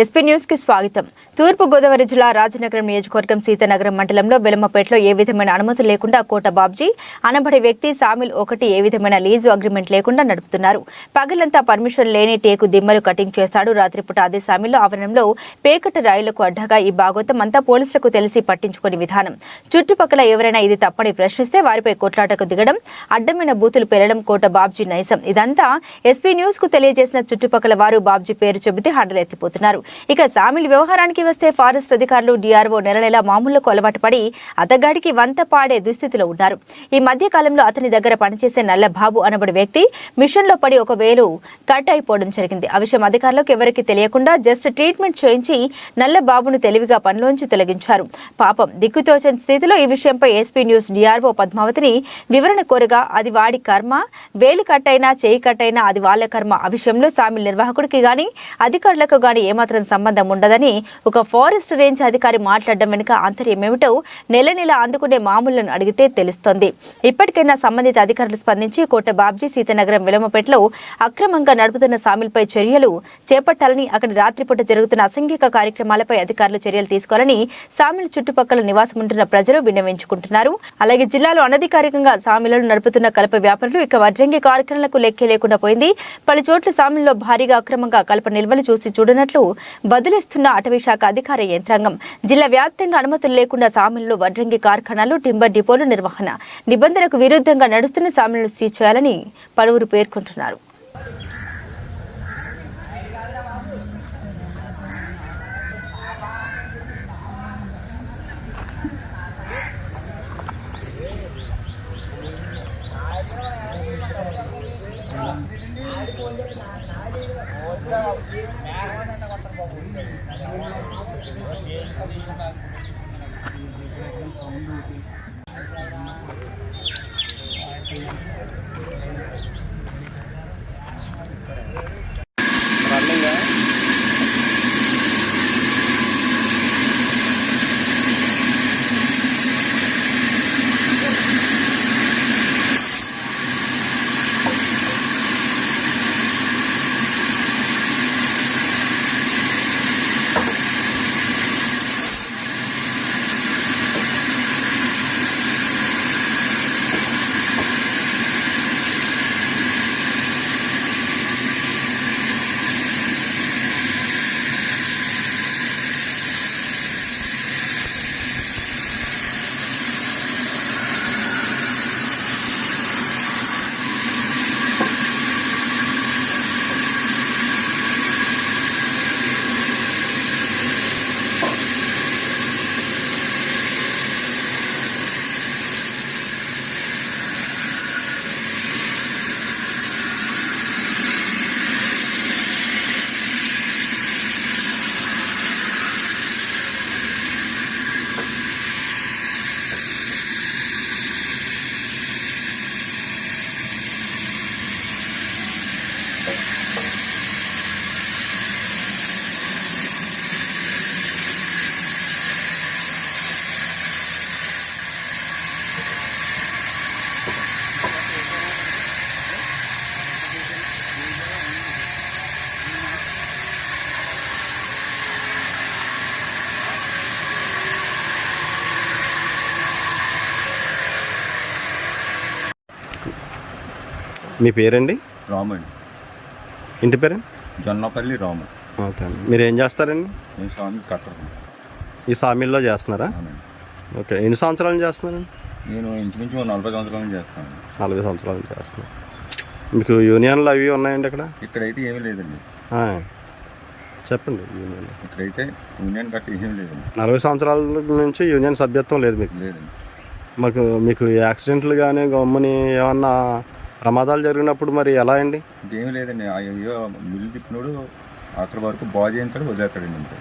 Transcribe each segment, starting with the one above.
SP న్యూస్కి స్వాగతం. తూర్పు గోదావరి జిల్లా రాజనగరం నియోజకవర్గం సీతానగరం మండలంలో బెలమపేటలో ఏ విధమైన అనుమతులు లేకుండా కోట బాబ్జీ అనబడే వ్యక్తి సామిల్ ఒకటి ఏ విధమైన లీజు అగ్రిమెంట్ లేకుండా నడుపుతున్నారు. పగలంతా పర్మిషన్ లేని టేకు దిమ్మలు కటింగ్ చేస్తాడు. రాత్రిపూట అదే సామిల్ ఆవరణంలో పేకట రైళ్ళకు అడ్డగా ఈ భాగోతం అంతా పోలీసులకు తెలిసి పట్టించుకుని విధానం. చుట్టుపక్కల ఎవరైనా ఇది తప్పని ప్రశ్నిస్తే వారిపై కొట్లాటకు దిగడం అడ్డమైన బూతులు పెరగడం కోట బాబ్జీ నైసం ఇదంతా ఎస్పీ న్యూస్కు తెలియజేసిన చుట్టుపక్కల వారు బాబ్జీ పేరు చెబితే హడలెత్తిపోతున్నారు. ఇక సామిల్ వ్యవహారానికి వస్తే ఫారెస్ట్ అధికారులు డిఆర్ఓ నెల నెల మామూళ్ళకు అలవాటు పడి అతగాడికి వంత పాడే దుస్థితిలో ఉన్నారు. ఈ మధ్య కాలంలో అతని దగ్గర పనిచేసే నల్లబాబు అనబడి వ్యక్తి మిషన్లో పడి ఒక వేలు కట్ అయిపోవడం జరిగింది. ఆ విషయం అధికారులకు ఎవరికి తెలియకుండా జస్ట్ ట్రీట్మెంట్ చేయించి నల్ల బాబును తెలివిగా పనిలోంచి తొలగించారు. పాపం దిక్కుతోచని స్థితిలో ఈ విషయంపై ఎస్పీ న్యూస్ డిఆర్ఓ పద్మావతిని వివరణ కోరగా అది వాడి కర్మ వేలు కట్టైనా చేయి కట్టైనా అది వాళ్ళ కర్మ. ఆ విషయంలో సామిల్ నిర్వాహకుడికి గాని అధికారులకు గాని ఏమాత్రం సంబంధం ఉండదని ఒక ఫారెస్ట్ రేంజ్ అధికారి మాట్లాడడం వెనుక ఆంతర్యం ఏమిటో నెల నెల అందుకునే మామూలను అడిగితే తెలుస్తోంది. ఇప్పటికైనా సంబంధిత అధికారులు స్పందించి కోట బాబ్జీ సీతనగరం విలమపేటలో అక్రమంగా నడుపుతున్న సామిల్పై చర్యలు చేపట్టాలని అక్కడి రాత్రిపూట జరుగుతున్న అసంఘిక కార్యక్రమాలపై అధికారులు చర్యలు తీసుకోవాలని సామిల్ చుట్టుపక్కల నివాసం ఉంటున్న ప్రజలు విన్నవించుకుంటున్నారు. అలాగే జిల్లాలో అనధికారికంగా సామిలను నడుపుతున్న కలప వ్యాపారులు ఇక వడ్రంగి కార్యక్రమాలకు లెక్కే లేకుండా పోయింది. పలు చోట్ల సామిల్లో భారీగా అక్రమంగా కలప నిల్వలు చూసి చూడనట్లు వదిలేస్తున్న అటవీ శాఖ అధికార యంత్రాంగం. జిల్లా వ్యాప్తంగా అనుమతులు లేకుండా సామిల్లో వడ్రంగి కార్ఖానాలు టింబర్ డిపోలు నిర్వహణ. నిబంధనలకు విరుద్ధంగా నడుస్తున్న సామిలను సీజ్ చేయాలని పలువురు పేర్కొంటున్నారు. Thank you. మీ పేరండి? రామండి. ఇంటి పేరు జొన్నపల్లి రాము. ఓకే అండి. మీరు ఏం చేస్తారండి? నేను స్వామి కట్టరు ఈ సామిల్లో చేస్తున్నారా? అవునండి. ఓకే. ఎన్ని సంవత్సరాల నుంచి చేస్తున్నారండి నేను ఇంచుమించు ఓ నలభై సంవత్సరాల నుంచి చేస్తాను. నలభై సంవత్సరాల నుంచి చేస్తున్నారు. మీకు యూనియన్లు అవి ఉన్నాయండి ఇక్కడ? ఇక్కడైతే ఏమీ లేదండి. ఆ, చెప్పండి యూనియన్ ఇక్కడైతే యూనియన్ కట్టి ఏమీ లేదండి. నలభై సంవత్సరాల నుంచి యూనియన్ సభ్యత్వం లేదు మీకు? లేదండి. మాకు మీకు యాక్సిడెంట్లు కానీ గమ్ముని ఏమన్నా ప్రమాదాలు జరిగినప్పుడు మరి ఎలా అండి? ఇంకేమీ లేదండి. అయ్యో మిల్లు తిప్పినోడు అక్కడ వరకు బాగు చేయించాడు వదిలేస్తాడండి అంతే.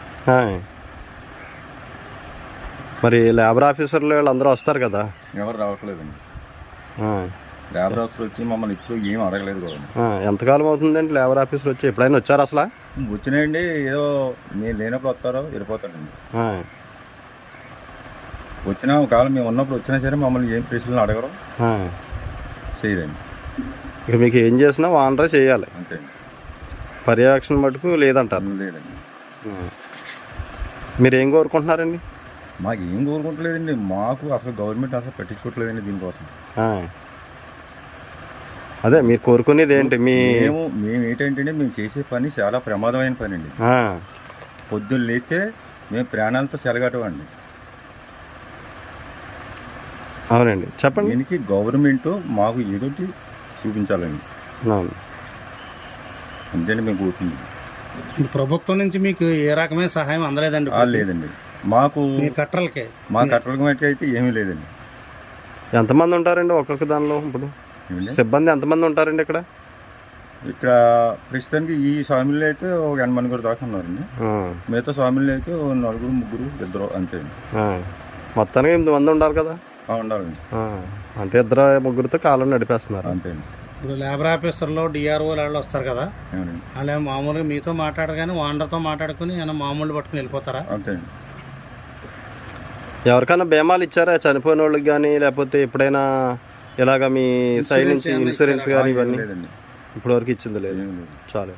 మరి లేబర్ ఆఫీసర్లు వీళ్ళందరూ వస్తారు కదా? ఎవరు రావట్లేదండి. లేబర్ ఆఫీసర్ వచ్చి మమ్మల్ని ఇప్పుడు ఏం అడగలేదు కదండి ఎంతకాలం అవుతుందండి లేబర్ ఆఫీసర్ వచ్చి? ఎప్పుడైనా వచ్చారు అసలు? వచ్చినాయండి. ఏదో నేను లేనప్పుడు వస్తారో వెళ్ళిపోతాడండి వచ్చినా ఒకవేళ మేము ఉన్నప్పుడు వచ్చినా సరే మమ్మల్ని ఏం ప్రశ్నలు అడగరు. చేయదండి ఇక మీకు ఏం చేసినా వానరే చేయాలి. అంతే. పర్యవేక్షణ మటుకు లేదంటారు. లేదండి. మీరు ఏం కోరుకుంటున్నారండి? మాకు ఏం కోరుకుంటలేదండి. మాకు అసలు గవర్నమెంట్ అసలు పట్టించుకోవట్లేదండి దీనికోసం. అదే మీరు కోరుకునేది ఏంటి? మీ మేము మేము ఏంటంటే మేము చేసే పని చాలా ప్రమాదమైన పని అండి పొద్దున్న లేస్తే మేము ప్రాణాలతో చెలగటమండి అవునండి. చెప్పండి. దీనికి గవర్నమెంట్ మాకు ఏదోటి చూపించాలండి. అవును. అంతేండి మేము కోరుతుంది ప్రభుత్వం నుంచి మీకు ఏ రకమైన సహాయం అందలేదండి ఆ, లేదండి. మాకు మీ కట్టలకే. మా కట్టడం అయితే ఏమీ లేదండి. ఎంతమంది ఉంటారండి ఒక్కొక్క దానిలో ఇప్పుడు? సిబ్బంది ఎంతమంది ఉంటారండి ఇక్కడ? ఇక్కడ ప్రస్తుతానికి ఈ స్వామిలో అయితే ఒక ఎనభై మంది దాకా ఉన్నారండి. ఆ, మిగతా స్వామిలో అయితే నలుగురు ముగ్గురు ఇద్దరు అంతే. మొత్తానికి ఎనిమిది మంది ఉండాలి కదా? ఉండాలండి. అంటే ఇద్దరు ముగ్గురితో కాలం నడిపేస్తున్నారు. అంతే ఇప్పుడు లేబర్ ఆఫీసర్లో డిఆర్ఓ వాళ్ళు వస్తారు కదా? వాళ్ళు మామూలుగా మీతో మాట్లాడగానే ఓనర్తో మాట్లాడుకుని ఏమైనా మామూలు పట్టుకుని వెళ్ళిపోతారా? అంతే ఎవరికైనా బీమాలు ఇచ్చారా? చనిపోయిన వాళ్ళకి కానీ లేకపోతే ఎప్పుడైనా ఇలాగ మీ సైడ్ నుంచి ఇన్సూరెన్స్ కానీ ఇవన్నీ? ఇప్పటివరకు ఇచ్చింది లేదు. చాలు.